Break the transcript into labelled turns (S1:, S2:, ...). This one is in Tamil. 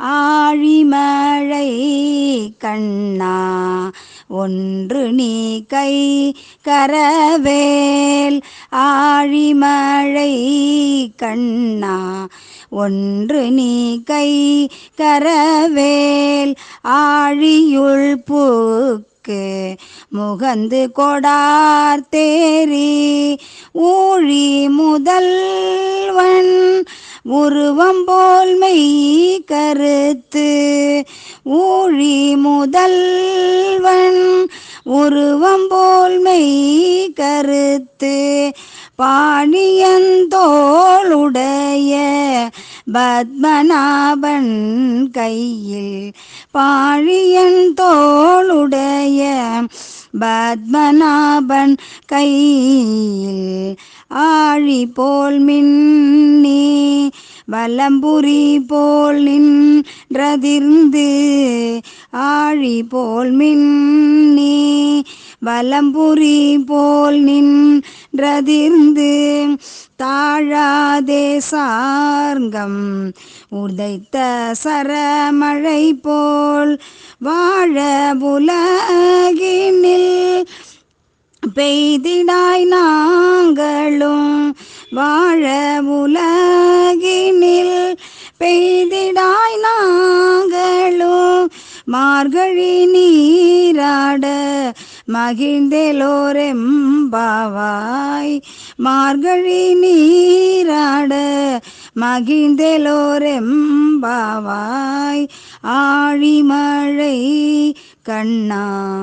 S1: ஆழிமழை கண்ணா ஒன்று நீ கை கரவேல். ஆழிமழை கண்ணா ஒன்று நீ கை கரவேல். ஆழியுள் பூ பூக்கு முகந்து கொடார் தேரி ஊழி முதல்வன் உருவம் போல் மெய் கருத்து ஊழி முதல்வன் உருவம் போல் மெய் கருத்து பாணியந்தோளுடைய பத்மநாபன் கையில் பாழியன் தோளுடைய பத்மநாபன் கையில் ஆழி போல் மின்னி வலம்புரி போல் நின்றதிர்ந்து ஆழி போல் மின்னி வலம்புரி போல் நின்றதிர்ந்து தாழாதே சார்கம் உதைத்த சரமழை போல் வாழ உலகினில் பெய்திடாய் நாங்களும் வாழ உலகினில் பெய்திடாய் நாங்களும் மார்கழி நீராட மகிழ்ந்தெலோரெம்பாவாய். மார்கழி நீராட மகிழ்ந்தெலோரெம்பாவாய். ஆழிமழை கண்ணா.